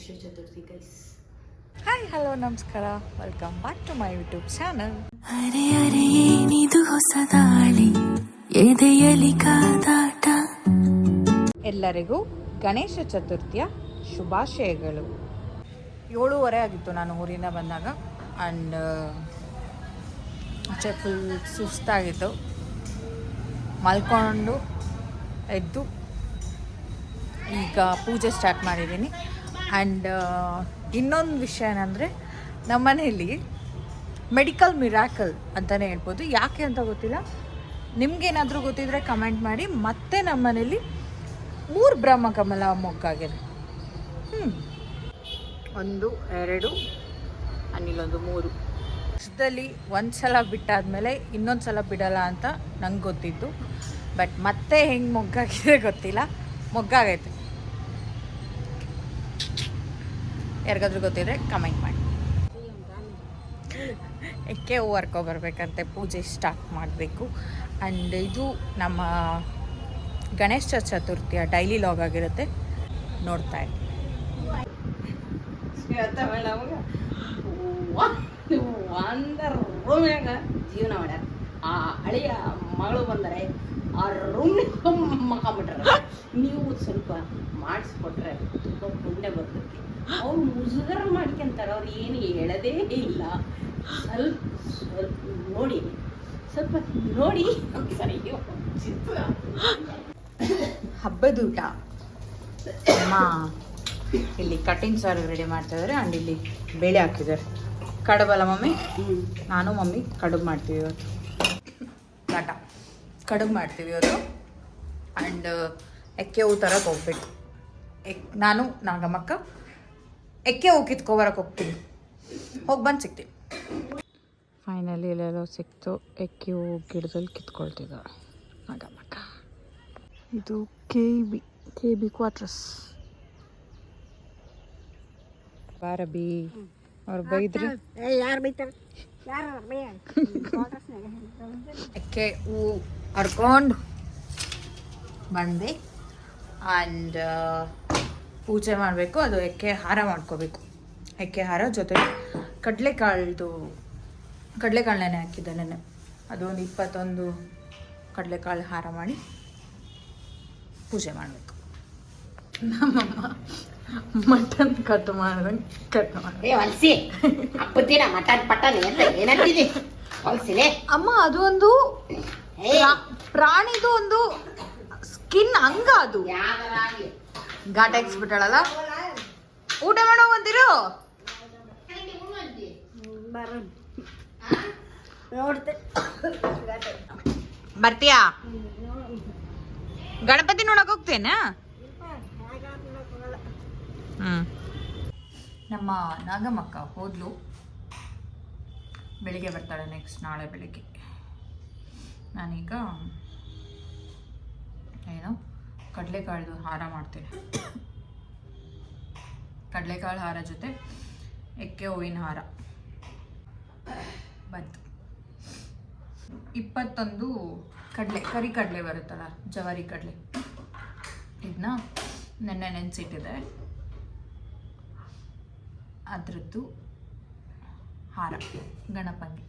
Ganesha Chaturthi guys hi hello ನಮಸ್ಕಾರ welcome back to my YouTube channel ಅರೆ ಅರೆ ಏನಿದು ಹೊಸ ದಾಳಿ? ಎದೆಯಲಿ ಕಾದಾಟ? ಎಲ್ಲರಿಗೂ ಗಣೇಶ ಚತುರ್ಥಿಯ ಶುಭಾಶಯಗಳು. ಏಳೂವರೆ ಆಗಿತ್ತು ನಾನು ಊರಿಂದ ಬಂದಾಗ. ಆ್ಯಂಡ್ ಆಚೆ ಫುಲ್ ಸುಸ್ತಾಗಿತ್ತು. ಮಲ್ಕೊಂಡು ಎದ್ದು ಈಗ ಪೂಜೆ ಸ್ಟಾರ್ಟ್ ಮಾಡಿದ್ದೀನಿ. ಆ್ಯಂಡ್ ಇನ್ನೊಂದು ವಿಷಯ ಏನಂದರೆ ನಮ್ಮ ಮನೆಯಲ್ಲಿ ಮೆಡಿಕಲ್ ಮಿರಾಕಲ್ ಅಂತಲೇ ಹೇಳ್ಬೋದು. ಯಾಕೆ ಅಂತ ಗೊತ್ತಿಲ್ಲ. ನಿಮಗೇನಾದರೂ ಗೊತ್ತಿದ್ರೆ ಕಮೆಂಟ್ ಮಾಡಿ. ಮತ್ತೆ ನಮ್ಮ ಮನೇಲಿ ಮೂರು ಬ್ರಹ್ಮಕಮಲ ಮೊಗ್ಗಾಗಿದೆ ಹ್ಞೂ ಒಂದು ಎರಡು ಅನ್ನಿಲ್ಲೊಂದು ಮೂರು. ವರ್ಷದಲ್ಲಿ ಒಂದು ಸಲ ಬಿಟ್ಟಾದ್ಮೇಲೆ ಇನ್ನೊಂದು ಸಲ ಬಿಡಲ್ಲ ಅಂತ ನಂಗೆ ಗೊತ್ತಿತ್ತು. ಬಟ್ ಮತ್ತೆ ಹೆಂಗೆ ಮೊಗ್ಗಾಗಿದೆ ಗೊತ್ತಿಲ್ಲ. ಮೊಗ್ಗಾಗೈತೆ ಯಾರಿಗಾದ್ರೂ ಗೊತ್ತಿದ್ರೆ ಕಮೆಂಟ್ ಮಾಡಿ. ಎಕ್ಕೆ ಹೂ ಬರ್ಬೇಕಂತೆ? ಪೂಜೆ ಸ್ಟಾರ್ಟ್ ಮಾಡಬೇಕು. ಆ್ಯಂಡ್ ಇದು ನಮ್ಮ ಗಣೇಶ ಚತುರ್ಥಿಯ ಡೈಲಿ ಲಾಗ್ ಆಗಿರುತ್ತೆ. ನೋಡ್ತಾ ಇರಿ. ಒಂದು ರೂಮ್ನಾಗ ಜೀವನ ಮಾಡ್ಯಾರ ಆ ಹಳೆಯ ಮಗಳು ಬಂದರೆ ಆ ರೂಮ್ ಮಕ್ಕೊಂಬಿಟ್ರ ನೀವು ಸ್ವಲ್ಪ ಮಾಡಿಸ್ಕೊಟ್ರೆ ತುಂಬ ಪುಣ್ಯ ಬರ್ತೈತಿ ಅವ್ರು ಮುಜುಗರ ಮಾಡ್ಕೊಂತಾರೆ ಅವ್ರು ಏನು ಹೇಳದೇ ಇಲ್ಲ. ಸ್ವಲ್ಪ ಸ್ವಲ್ಪ ನೋಡಿ ಸ್ವಲ್ಪ ನೋಡಿ. ಹಬ್ಬದೂಟ ಅಮ್ಮ ಇಲ್ಲಿ ಕಟಿಂಗ್ ಸಾರು ರೆಡಿ ಮಾಡ್ತಾ ಇದ್ದಾರೆ ಆ್ಯಂಡ್ ಇಲ್ಲಿ ಬೇಳೆ ಹಾಕಿದ್ದಾರೆ. ಕಡುಬಲ್ಲ ಮಮ್ಮಿ? ನಾನು ಮಮ್ಮಿ ಕಡುಬು ಮಾಡ್ತೀವಿ ಇವತ್ತು. ಟಾಟ. ಕಡುಬು ಮಾಡ್ತೀವಿ ಇವತ್ತು. ಆ್ಯಂಡ್ ಎಕ್ಕೆ ಹೂ ಥರಕ್ಕೆ ಹೋಗ್ಬೇಕು. ಎಕ್ ನಾನು ನಾಗಮ್ಮಕ್ಕ. ಎಕ್ಕೆ ಹೂ ಕಿತ್ಕೊಬರಕ್ಕೆ ಹೋಗ್ತೀನಿ. ಹೋಗಿ ಬಂದು ಸಿಗ್ತೀನಿ. ಫೈನಲಿ ಇಲ್ಲೆಲ್ಲೋ ಸಿಕ್ತು. ಎಕ್ಕೆ ಹೂ ಗಿಡದಲ್ಲಿ ಕಿತ್ಕೊಳ್ತಿದ್ದ. ಮಗ ಮಗ. ಇದು K B K B quarters ಬಾರಬಿ ಅವ್ರು ಬೈದ್ರಿ? ಯಾರು ಬೈತಾರೆ ಎಕ್ಕೆ ಹೂ ಹರ್ಕೊಂಡು ಬಂದೆ. ಆ್ಯಂಡ್ ಪೂಜೆ ಮಾಡಬೇಕು ಅದು ಎಕ್ಕೆ ಹಾರ ಮಾಡ್ಕೋಬೇಕು. ಎಕ್ಕೆ ಹಾರ ಜೊತೆ ಕಡಲೆಕಾಳ್ದು ಕಡಲೆಕಾಳು ನೆನೆ ಹಾಕಿದ್ದೆ ನೆನೆ ಅದು ಒಂದು ಇಪ್ಪತ್ತೊಂದು ಕಡಲೆಕಾಳು ಹಾರ ಮಾಡಿ ಪೂಜೆ ಮಾಡಬೇಕು. ನಮ್ಮಮ್ಮ ಮಟನ್ ಕಟ್ ಮಾಡ್ದಂಗೆ ಕಟ್ ಮಾಡಿ ಏ ಹೊಲ್ಸಿ ಹಬ್ಬದಿನ ಮಟನ್ ಪಟನ್ ಎಂತ ಏನಂತಿದೆ? ಹೊಲ್ಸಿಲೆ ಅಮ್ಮ ಅದು ಒಂದು ಪ್ರಾಣಿದು ಒಂದು ಸ್ಕಿನ್ ಹಂಗ ಅದು. ಘಾಟ ಹಾಕ್ಸ್ಬಿಟ್ಟಾಳಲ್ಲ? ಊಟ ಮಾಡೋ ಬಂದಿರು? ಬರ್ತೀಯಾ? ಗಣಪತಿ ನೋಡಕ್ ಹೋಗ್ತೇನ ಹ್ಮ್. ನಮ್ಮ ನಾಗಮ್ಮಕ್ಕ ಹೋದ್ಲು. ಬೆಳಿಗ್ಗೆ ಬರ್ತಾಳೆ ನೆಕ್ಸ್ಟ್ ನಾಳೆ ಬೆಳಿಗ್ಗೆ. ನಾನೀಗ ಏನು? ಕಡಲೆಕಾಳ್ದು ಹಾರ ಮಾಡ್ತೀನಿ. ಕಡಲೆಕಾಳು ಹಾರ ಜೊತೆ ಎಕ್ಕೆ ಹೂವಿನ ಹಾರ. ಬಂತು. ಇಪ್ಪತ್ತೊಂದು ಕಡಲೆ, ಕರಿ ಕಡಲೆ ಬರುತ್ತಲ್ಲ, ಜವಾರಿ ಕಡಲೆ. ಇದನ್ನ ನೆನ್ನೆ ನೆನೆಸಿಟ್ಟಿದೆ. ಅದರದ್ದು ಹಾರ, ಗಣಪಂಗೆ.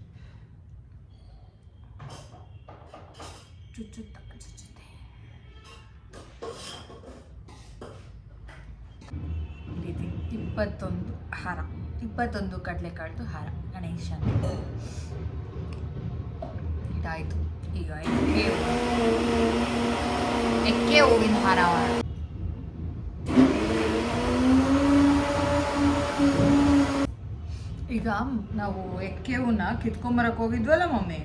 ಚುಚ್ಚುತ್ತೆ. ಇಪ್ಪತ್ತೊಂದು ಹಾರ. ಇಪ್ಪತ್ತೊಂದು ಕಡಲೆಕಾಳ್ದು ಹಾರ. ಗಣೇಶ ಇದಾಯಿತು. ಈಗ ಎಕ್ಕೆ ಎಕ್ಕೆ ಹೂವಿನ ಹಾರ. ಈಗ ನಾವು ಎಕ್ಕೆ ಹೂನ ಕಿತ್ಕೊಂಬರಕ್ ಹೋಗಿದ್ವಲ್ಲ ಮಮ್ಮಿ?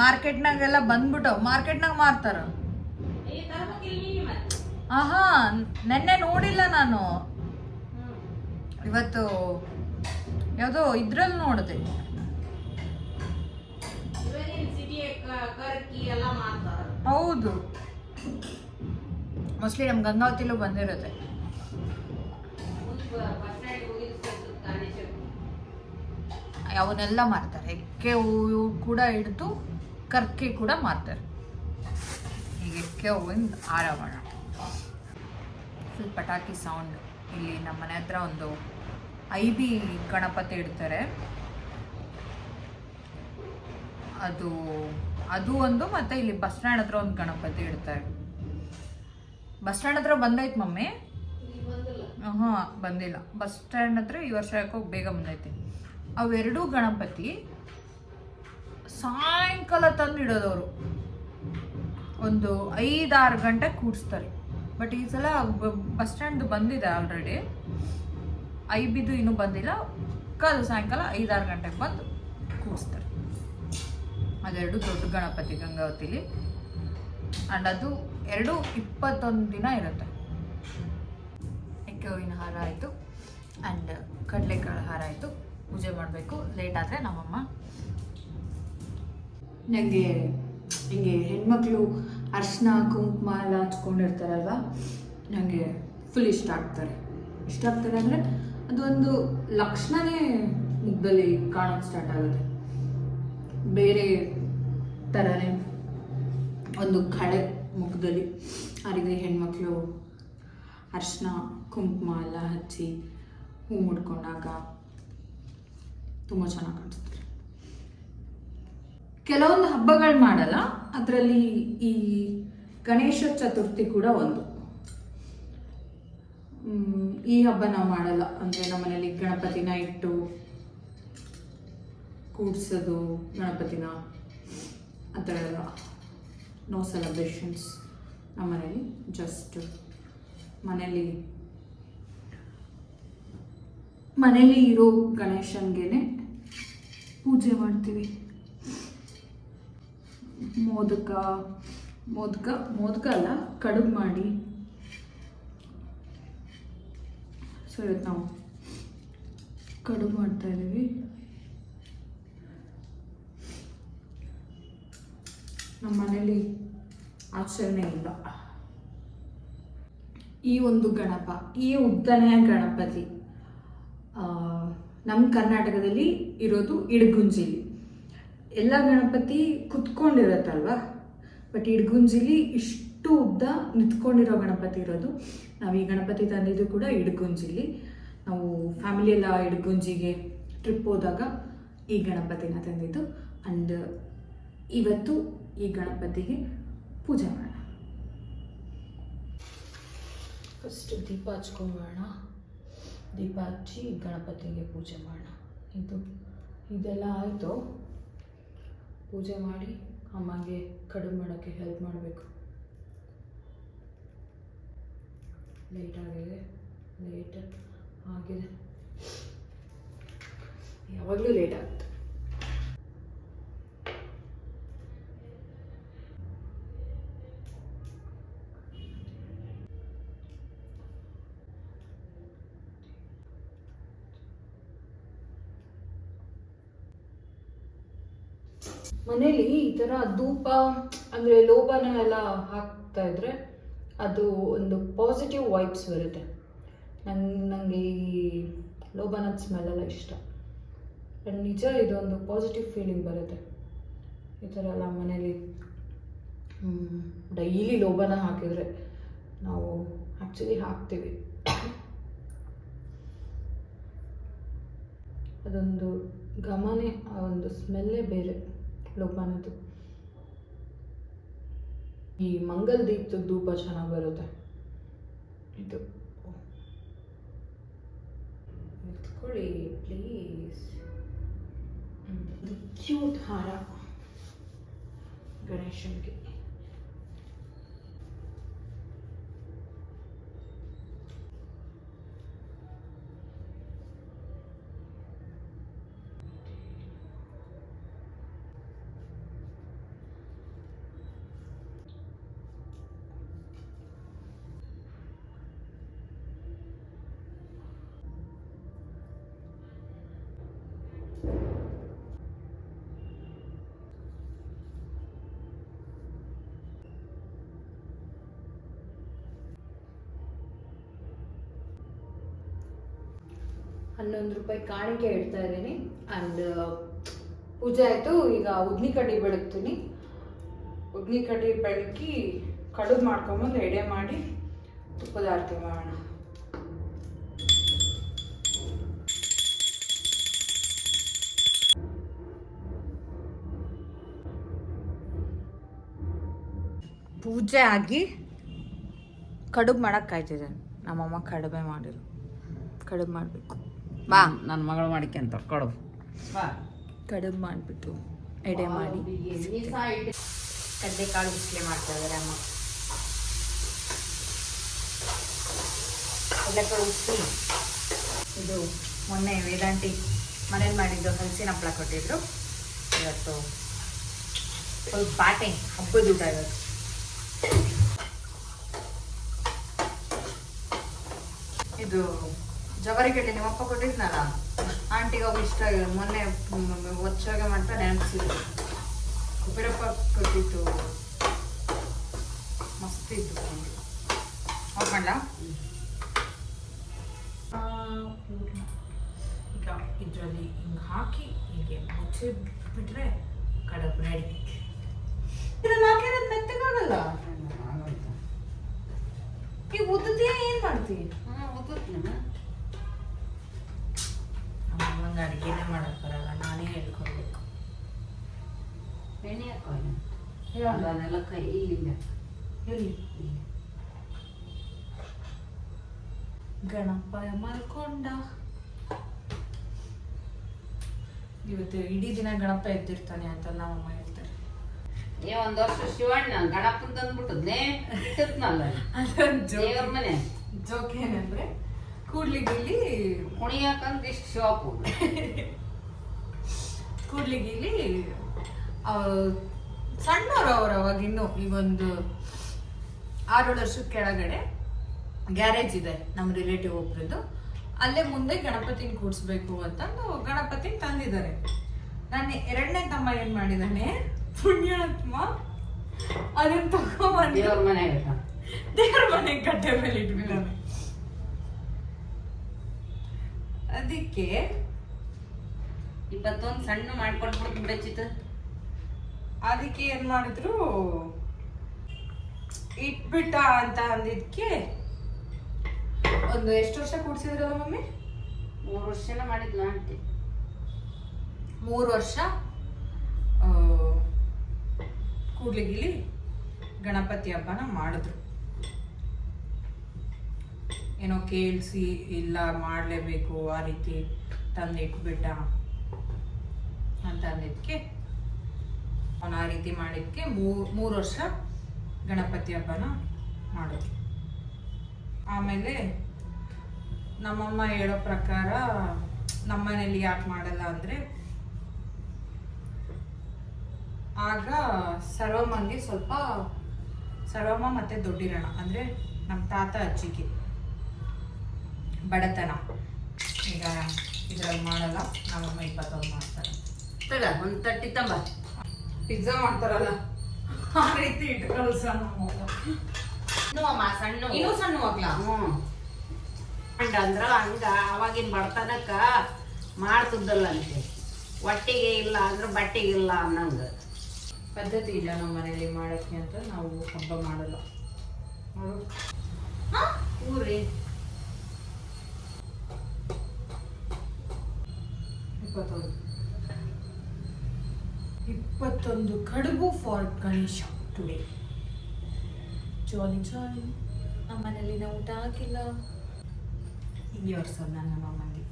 ಮಾರ್ಕೆಟ್ನಾಗೆಲ್ಲ ಬಂದ್ಬಿಟ್ಟು ಮಾರ್ಕೆಟ್ನಾಗ ಮಾರ್ತಾರ? ಆಹಾ ನೆನ್ನೆ ನೋಡಿಲ್ಲ ನಾನು. ಇವತ್ತು ಯಾವುದೋ ಇದ್ರಲ್ಲಿ ನೋಡಿದೆ. ಹೌದು. ಮೋಸ್ಟ್ಲಿ ನಮ್ಮ ಗಂಗಾವತಿಲೂ ಬಂದಿರುತ್ತೆ. ಅವನ್ನೆಲ್ಲ ಮಾರ್ತಾರೆ ಎಕ್ಕೆ ಹೂವು ಕೂಡ ಹಿಡಿದು ಕರ್ಕಿ ಕೂಡ ಮಾರ್ತಾರೆ ಈಗ ಎಕ್ಕೆ ಹೂವಿನ ಮಾಡೋಣ ಫುಲ್ ಪಟಾಕಿ ಸೌಂಡ್ ಇಲ್ಲಿ ನಮ್ಮ ಮನೆ ಹತ್ರ ಒಂದು ಐ ಬಿ ಗಣಪತಿ ಇಡ್ತಾರೆ. ಅದು ಅದು ಒಂದು ಮತ್ತೆ ಇಲ್ಲಿ ಬಸ್ ಸ್ಟ್ಯಾಂಡ್ ಹತ್ರ ಒಂದು ಗಣಪತಿ ಇಡ್ತಾರೆ. ಬಸ್ ಸ್ಟ್ಯಾಂಡ್ ಹತ್ರ ಬಂದೈತೆ ಮಮ್ಮಿ? ಹಾಂ, ಬಂದಿಲ್ಲ. ಬಸ್ ಸ್ಟ್ಯಾಂಡ್ ಹತ್ರ ಈ ವರ್ಷ ಯಾಕೋ ಬೇಗ ಬಂದೈತಿ. ಅವೆರಡೂ ಗಣಪತಿ ಸಾಯಂಕಾಲ ತಂದು ಇಡೋದವರು ಒಂದು ಐದಾರು ಗಂಟೆ ಕೂಡಿಸ್ತಾರೆ. ಬಟ್ ಈ ಸಲ ಬಸ್ ಸ್ಟ್ಯಾಂಡ್ ಬಂದಿದೆ ಆಲ್ರೆಡಿ ಐ ಬಿದ್ದು ಇನ್ನೂ ಬಂದಿಲ್ಲ. ಕಲ್ ಸಾಯಂಕಾಲ ಐದಾರು ಗಂಟೆಗೆ ಬಂದು ಕೂಡಿಸ್ತಾರೆ ಅದೆರಡು ದೊಡ್ಡ ಗಣಪತಿ ಗಂಗಾವತಿಲಿ. ಆ್ಯಂಡ್ ಅದು ಎರಡು ಇಪ್ಪತ್ತೊಂದು ದಿನ ಇರುತ್ತೆ. ಎಕ್ಕೆ ಹೂವಿನ ಹಾರ ಆಯಿತು. ಆ್ಯಂಡ್ ಕಡಲೆಕಾಳು ಹಾರ ಆಯಿತು. ಪೂಜೆ ಮಾಡಬೇಕು. ಲೇಟ್ ಆದರೆ ನಮ್ಮಮ್ಮ. ನನಗೆ ಹಿಂಗೆ ಹೆಣ್ಮಕ್ಳು ಅರ್ಶಿನ, ಕುಂಕುಮ ಎಲ್ಲ ಹಚ್ಕೊಂಡಿರ್ತಾರಲ್ವ? ನನಗೆ ಫುಲ್ ಇಷ್ಟ ಆಗ್ತಾರೆ. ಇಷ್ಟ ಆಗ್ತಾರೆ ಅಂದರೆ ಅದೊಂದು ಲಕ್ಷಣನೇ ಮುಖದಲ್ಲಿ ಕಾಣೋಕ್ಕೆ ಸ್ಟಾರ್ಟ್ ಆಗುತ್ತೆ. ಬೇರೆ ಥರನೇ ಒಂದು ಕಳೆ ಮುಖದಲ್ಲಿ ಅವರಿಗೆ ಹೆಣ್ಮಕ್ಳು ಅರ್ಶಿನ, ಕುಂಕುಮ ಎಲ್ಲ ಹಚ್ಚಿ ಹೂ ಮುಡ್ಕೊಂಡಾಗ ತುಂಬ ಚೆನ್ನಾಗಿ ಕಾಣಿಸ್ತಾರೆ ಕೆಲವೊಂದು ಹಬ್ಬಗಳು ಮಾಡಲ್ಲ, ಅದರಲ್ಲಿ ಈ ಗಣೇಶ ಚತುರ್ಥಿ ಕೂಡ ಒಂದು. ಈ ಹಬ್ಬ ನಾವು ಮಾಡಲ್ಲ. ಅಂದರೆ ನಮ್ಮನೇಲಿ ಗಣಪತಿನ ಇಟ್ಟು ಕೂಡ್ಸೋದು, ಗಣಪತಿನ ಆ ಥರ ಎಲ್ಲ ನೋ ಸೆಲೆಬ್ರೇಷನ್ಸ್ ನಮ್ಮನೇಲಿ ಜಸ್ಟ್ ಮನೇಲಿ ಮನೇಲಿ ಇರೋ ಗಣೇಶನ್ಗೆ ಪೂಜೆ ಮಾಡ್ತೀವಿ. ಮೋದಕ ಮೋದಕ ಮೋದಕ ಅಲ್ಲ, ಕಡುಬು ಮಾಡಿ. ಸೊ ಇವತ್ತು ನಾವು ಕಡುಬು ಮಾಡ್ತಾ ಇದ್ದೀವಿ. ನಮ್ಮ ಮನೇಲಿ ಆಚರಣೆ ಇಲ್ಲ. ಈ ಒಂದು ಗಣಪ, ಈ ಉದ್ದನೆಯ ಗಣಪತಿ ನಮ್ಮ ಕರ್ನಾಟಕದಲ್ಲಿ ಇರೋದು ಇಡಗುಂಜಿಲಿ. ಎಲ್ಲ ಗಣಪತಿ ಕುತ್ಕೊಂಡಿರತ್ತಲ್ವ? ಬಟ್ ಇಡ್ಗುಂಜಿಲಿ ಇಷ್ಟು ಉದ್ದ ನಿಂತ್ಕೊಂಡಿರೋ ಗಣಪತಿ ಇರೋದು ನಾವು ಈ ಗಣಪತಿ ತಂದಿದ್ದು ಕೂಡ ಇಡ್ಗುಂಜಿಲಿ ನಾವು ಫ್ಯಾಮಿಲಿ ಎಲ್ಲ ಇಡ್ಗುಂಜಿಗೆ ಟ್ರಿಪ್ ಹೋದಾಗ ಈ ಗಣಪತಿನ ತಂದಿದ್ದು ಅಂಡ್ ಇವತ್ತು ಈ ಗಣಪತಿಗೆ ಪೂಜೆ ಮಾಡೋಣ. ಫಸ್ಟ್ ದೀಪ ಹಚ್ಕೊಂಬೋಣ ದೀಪ ಹಚ್ಚಿ ಗಣಪತಿಗೆ ಪೂಜೆ ಮಾಡೋಣ. ಇದು, ಇದೆಲ್ಲ ಆಯಿತು. ಪೂಜೆ ಮಾಡಿ ಅಮ್ಮಗೆ ಕಡಿಮೆ ಮಾಡೋಕ್ಕೆ ಹೆಲ್ಪ್ ಮಾಡಬೇಕು. ಲೇಟ್ ಆಗಿದೆ ಲೇಟ್ ಆಗಿದೆ. ಯಾವಾಗಲೂ ಲೇಟ್ ಆಗುತ್ತೆ ಮನೇಲಿ ಈ ಥರ ಧೂಪ, ಅಂದರೆ ಲೋಬನ ಎಲ್ಲ ಹಾಕ್ತಾ ಇದ್ರೆ ಅದು ಒಂದು ಪಾಸಿಟಿವ್ ವೈಬ್ಸ್ ಬರುತ್ತೆ. ನಂಗೆ ನನಗೆ ಈ ಲೋಬನದ ಸ್ಮೆಲ್ಲೆಲ್ಲ ಇಷ್ಟ. ನಿಜ ಇದೊಂದು ಪಾಸಿಟಿವ್ ಫೀಲಿಂಗ್ ಬರುತ್ತೆ. ಈ ಥರ ಎಲ್ಲ ಮನೇಲಿ ಡೈಲಿ ಲೋಬನ ಹಾಕಿದರೆ ನಾವು ಆ್ಯಕ್ಚುಲಿ ಹಾಕ್ತೀವಿ. ಅದೊಂದು ಘಮನೇ ಆ ಒಂದು ಸ್ಮೆಲ್ಲೇ ಬೇರೆ ಲೋಬನದ್ದು ಈ ಮಂಗಲ್ ದೀಪದ ಧೂಪ ಚೆನ್ನಾಗಿ ಬರುತ್ತೆ. ಇದು. ಎತ್ಕೊಳ್ಳಿ ಪ್ಲೀಸ್ ಕ್ಯೂಟ್ ಹಾರ. ಗಣೇಶನ್ಗೆ. ಹನ್ನೊಂದು ರೂಪಾಯಿ ಕಾಣಿಕೆ ಇಡ್ತಾ ಇದ್ದೀನಿ. ಆ್ಯಂಡ್ uh, ಪೂಜೆ ಆಯಿತು, ಈಗ ಉದ್ನಿ ಕಡ್ಡಿ ಬೆಳಗ್ತೀನಿ. ಉದ್ನಿ ಕಡ್ಡಿ ಬೆಳಕಿ ಕಡುಬು ಮಾಡ್ಕೊಂಬಂದು ಎಡೆ ಮಾಡಿ ತುಪ್ಪದ ಆರತಿ ಮಾಡೋಣ. ಪೂಜೆ ಆಗಿ ಕಡುಬು ಮಾಡೋಕ್ಕಾಯ್ತಿದ್ದೇನೆ ನಮ್ಮಮ್ಮ ಕಡುಬೆ ಮಾಡಿರು. ಕಡುಬು ಮಾಡಬೇಕು. ಬಾ. ನನ್ನ ಮಗಳು ಮಾಡ್ಕೊಂತ ಕಡು ಬಾ. ಕಡುಬು ಮಾಡಿಬಿಟ್ಟು ಎಡೆ ಮಾಡಿ ಕಡ್ಲೆಕಾಳು ಉಸ್ಲೆ ಮಾಡ್ತಾ ಇದ್ದಾರೆ ಅಮ್ಮ. ಕಡ್ಲೆಕಾಳು ಉಸ್ಲಿ. ಇದು ಮೊನ್ನೆ ವೇದಾಂತಿ ಮನೇಲಿ ಮಾಡಿದ್ದು ಹಲಸಿನ ಹಪ್ಪಳ ಕೊಟ್ಟಿದ್ರು. ಇವತ್ತು ಸ್ವಲ್ಪ ಪಾಟೆ ಹಬ್ಬದ ಊಟ ಇವತ್ತು ಇದು ಜವರಿಗಡ್ಡೆ ನಿಮ್ಮಪ್ಪ ಕೊಟ್ಟಿದ್ನಲ್ಲ ಆಂಟಿಗೆ ಅವ್ರು ಇಷ್ಟ ಆಗಿಲ್ಲ ಮೊನ್ನೆ ಒಚ್ಚಾಗೆ ಮಾಡ್ತಾ ನೆನಪಿಸಿದ್ರು ಉಪ್ಪಿರಪ್ಪ ಕೊಟ್ಟಿತ್ತು ಮಸ್ತ್ ಇತ್ತು ಆಫ್ ಮಾಡ್ಲಾ. ಈಗ ಇದರಲ್ಲಿ ಹಿಂಗೆ ಹಾಕಿ ಹೀಗೆ ಮುಚ್ಚಿ ಬಿಟ್ರೆ ಕಡಬ್ ರೆಡಿ ಹಾಕಿರೋದು ಮೆತ್ತಗಾಗಲ್ಲ? ಈಗ ಉದ್ದೇ ಏನ್ ಮಾಡ್ತೀವಿ ಅದನ್ನೆಲ್ಲ ಕೈ ಇಲ್ಲಿಂದ ಎಲ್ಲಿ? ಗಣಪ ಮಲ್ಕೊಂಡ. ಇವತ್ತು ಇಡೀ ದಿನ ಗಣಪ ಎದ್ದಿರ್ತಾನೆ ಅಂತ ನಮ್ಮಮ್ಮ ಹೇಳ್ತಾರೆ. ಏ ಒಂದ್ ವರ್ಷ ಶಿವಣ್ಣ ಗಣಪನ್ ತಂದ್ಬಿಟ್ಟದ್ನೇ ಇಟ್ಟದ್ನಲ್ಲ ದೇವ್ರ ಮನೆ. ಜೋಕ್ ಏನಂದ್ರೆ ಕೂಡ್ಲಿಗಿಲ್ಲಿ ಕುಣಿಯಾಕಂದ್ ಇಷ್ಟು ಶಾಪು ಕೂಡ್ಲಿಗಿಲ್ಲಿ ಸಣ್ಣವ್ರು ಅವ್ರು ಅವಾಗ ಇನ್ನು ಈಗೊಂದು ಆರೇಳು ವರ್ಷದ ಕೆಳಗಡೆ ಗ್ಯಾರೇಜ್ ಇದೆ ನಮ್ಮ ರಿಲೇಟಿವ್ ಒಬ್ರದ್ದು. ಅಲ್ಲೇ ಮುಂದೆ ಗಣಪತಿನ ಕೂಡಿಸ್ಬೇಕು ಅಂತಂದು ಗಣಪತಿನ ತಂದಿದ್ದಾರೆ. ನನ್ನ ಎರಡನೇ ತಮ್ಮ ಏನ್ ಮಾಡಿದಾನೆ? ಪುಣ್ಯಾತ್ಮ. ಅದನ್ನ ತಗೊಂಡ್ ದೇವ್ರ ಮನೆ ದೇವ್ರ ಮನೆ ಕಟ್ಟೆ ಮೇಲೆ ಇಟ್ಬಿಟ್ಟಾನೆ. ಅದಕ್ಕೆ ಇಪ್ಪತ್ತೊಂದು ಸಣ್ಣ ಮಾಡ್ಕೊಟ್ಬಿಡ್ತು ಬಿಡಚಿತ ಅದಕ್ಕೆ ಏನ್ ಮಾಡಿದ್ರು? ಇಟ್ಬಿಟ್ಟ ಅಂತ ಅಂದಿದ್ಕೆ ಒಂದು ಎಷ್ಟು ವರ್ಷ ಕೂಡ್ಸಿದ್ರಲ್ಲ ಮಮ್ಮಿ? ಮೂರು ವರ್ಷನ ಮಾಡಿದ್ಲ ಆಂಟಿ. ಮೂರು ವರ್ಷ? ಕೂಡ್ಲಿಗಿಲಿ ಗಣಪತಿ ಹಬ್ಬನ ಮಾಡಿದ್ರು. ಏನೋ ಕೇಳಿಸಿ ಇಲ್ಲ ಮಾಡಲೇಬೇಕು ಆ ರೀತಿ ತಂದು ಇಟ್ಬಿಟ್ಟ ಅಂತ ಅಂದಿದ್ಕೆ ಅವನು ಆ ರೀತಿ ಮಾಡಿದ್ದಕ್ಕೆ ಮೂರು ಮೂರು ವರ್ಷ ಗಣಪತಿ ಹಬ್ಬನ ಮಾಡೋದು. ಆಮೇಲೆ ನಮ್ಮಮ್ಮ ಹೇಳೋ ಪ್ರಕಾರ ನಮ್ಮನೇಲಿ ಯಾಕೆ ಮಾಡಲ್ಲ ಅಂದರೆ ಆಗ ಸರ್ವಮ್ಮಂಗೆ ಸ್ವಲ್ಪ ಸರ್ವಮ್ಮ ಮತ್ತೆ ದೊಡ್ಡಿರಣ ಅಂದರೆ ನಮ್ಮ ತಾತ ಅಜ್ಜಿಗೆ ಬಡತನ. ಈಗ ಇದ್ರಲ್ಲಿ ಮಾಡಲ್ಲ, ನಮ್ಮಮ್ಮ ಇಪ್ಪತ್ತೊಂದು ಮಾಡ್ತಾರೆ. ಒಂದು ತಟ್ಟಿ ತಂಬ. ಪಿಜ್ಜಾ ಮಾಡ್ತಾರಲ್ಲ ಆ ರೀತಿ ಇಟ್ಟು ಸಣ್ಣ ಇನ್ನು ಅಮ್ಮ ಸಣ್ಣ. ಇನ್ನೂ ಸಣ್ಣ ಮಗ್ಲ ಹ್ಞೂ ಅಂಡ ಅಂದ್ರ ಹಂಗ ಅವಾಗಿನ ಬಡತನಕ್ಕ ಮಾಡ್ತಿದ್ದಲ್ಲ ಅಂತೆ. ಹೊಟ್ಟಿಗೆ ಇಲ್ಲ ಅಂದ್ರೆ ಬಟ್ಟೆಗೆ ಇಲ್ಲ ಅನ್ನಂಗ. ಪದ್ಧತಿ ಇಲ್ಲ ನಮ್ಮ ಮನೇಲಿ ಮಾಡಕ್ಕೆ ಅಂತ ನಾವು ಹಬ್ಬ ಮಾಡಲ್ಲ. ಮಾಡು. ಊರಿ. ಇಪ್ಪತ್ತೊಂದು. ಇಪ್ಪತ್ತೊಂದು ಕಡುಬು for Ganesha today jolly jolly ನಾವು ಊಟ ಹಾಕಿಲ್ಲ. ಹಿಂಗೆ ಸರ್ ನನ್ನ ಮಾಮಂಗೆ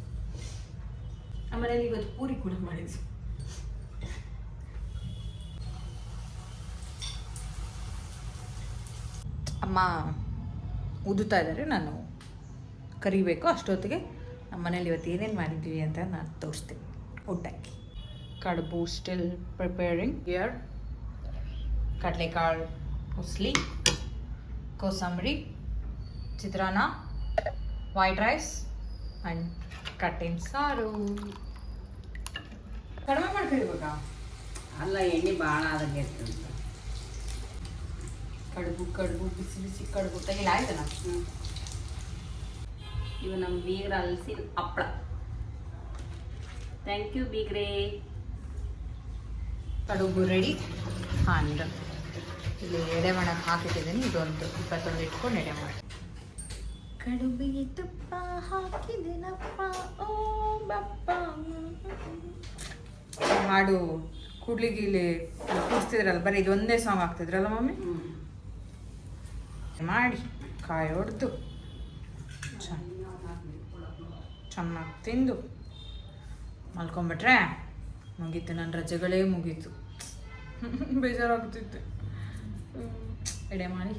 ನಮ್ಮ ಮನೇಲಿ ಇವತ್ತು ಪೂರಿ ಕೂಡ ಮಾಡಿದ್ವಿ ಅಮ್ಮ ಉದುತ್ತಾ ಇದ್ದಾರೆ, ನಾನು ಕರಿಬೇಕು, ಅಷ್ಟೊತ್ತಿಗೆ ನಮ್ಮ ಮನೇಲಿ ಇವತ್ತು ಏನೇನು ಮಾಡಿದ್ವಿ ಅಂತ ನಾನು ತೋರಿಸ್ತೀನಿ ಊಟಕ್ಕೆ. ಕಡುಬು ಸ್ಟಿಲ್ ಪ್ರಿಪೇರಿಂಗ್ ಇಯರ್ ಕಡಲೆಕಾಳು ಉಸ್ಲಿ ಕೋಸಂಬರಿ ಚಿತ್ರಾನ್ನ ವೈಟ್ ರೈಸ್ ಆ್ಯಂಡ್ ಕಟ್ಟಿನ ಸಾರು. ಕಡಿಮೆ ಮಾಡ್ಕೊಳ್ಬೇಕಾ ಅಲ್ಲ ಎಣ್ಣೆ ಭಾಳ ಆದಂಗೆ ಕಡುಬು ಕಡುಬು ಬಿಸಿ ಬಿಸಿ ಕಡುಬು ತೆಗಿಲ್ಲ ಆಯ್ತಲ್ಲ ಇವು ನಮ್ಮ ಬೀಗ್ರ ಹಲಸಿನ ಹಪ್ಪಳ. ಥ್ಯಾಂಕ್ ಯು ಬೀಗ್ರೇ. ಕಡುಬು ರೆಡಿ ಆ್ಯಂಡ್ ಇಲ್ಲಿ ಎಡೆ ಮಾಡೋಕ್ಕೆ ಹಾಕಿಟ್ಟಿದ್ದೀನಿ. ಇದೊಂದು ಇಪ್ಪತ್ತೊಂದು ಇಟ್ಕೊಂಡು ಎಡೆ ಮಾಡಿ ಕಡುಬಿಗೆ ತುಪ್ಪ ಹಾಕಿದೆನಪ್ಪ ಓ ಬಪ್ಪ. ಹಾಡು ಕೂಡ್ಲಿಗೆ ಇಲ್ಲಿ ಕೂರಿಸ್ತಿದ್ರಲ್ಲ ಬರೀ ಇದೊಂದೇ ಸಾಂಗ್ ಆಗ್ತಿದ್ರಲ್ಲ ಮಮ್ಮಿ? ಮಾಡಿ ಕಾಯಿ ಹೊಡೆದು ಚೆನ್ನಾಗಿ ತಿಂದು. ಮಲ್ಕೊಂಬಿಟ್ರೆ ಮುಗೀತು ನನ್ನ ರಜೆಗಳೇ ಮುಗೀತು. ಬೇಜಾರಾಗ್ತಿತ್ತು ಎಡೆ ಮಾಡಿ.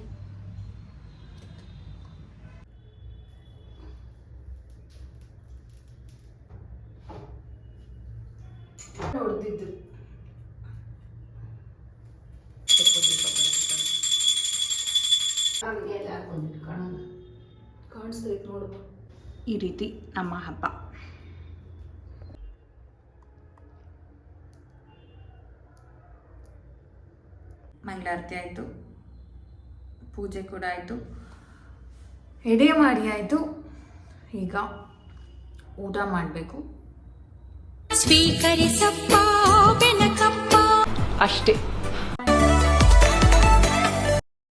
ಹೊಡೆದಿದ್ದು. ಕಾಣಿಸ್ತೈತೆ ನೋಡುವ ಈ ರೀತಿ ನಮ್ಮ ಹಬ್ಬ. ಮಂಗಳಾರತಿ ಆಯಿತು. ಪೂಜೆ ಕೂಡ ಆಯಿತು. ಎಡೆ ಮಾಡಿ ಆಯಿತು. ಈಗ ಊಟ ಮಾಡಬೇಕು. ಸ್ವೀಕರಿಸಪ್ಪ ಬೆನಕಪ್ಪ. ಅಷ್ಟೇ.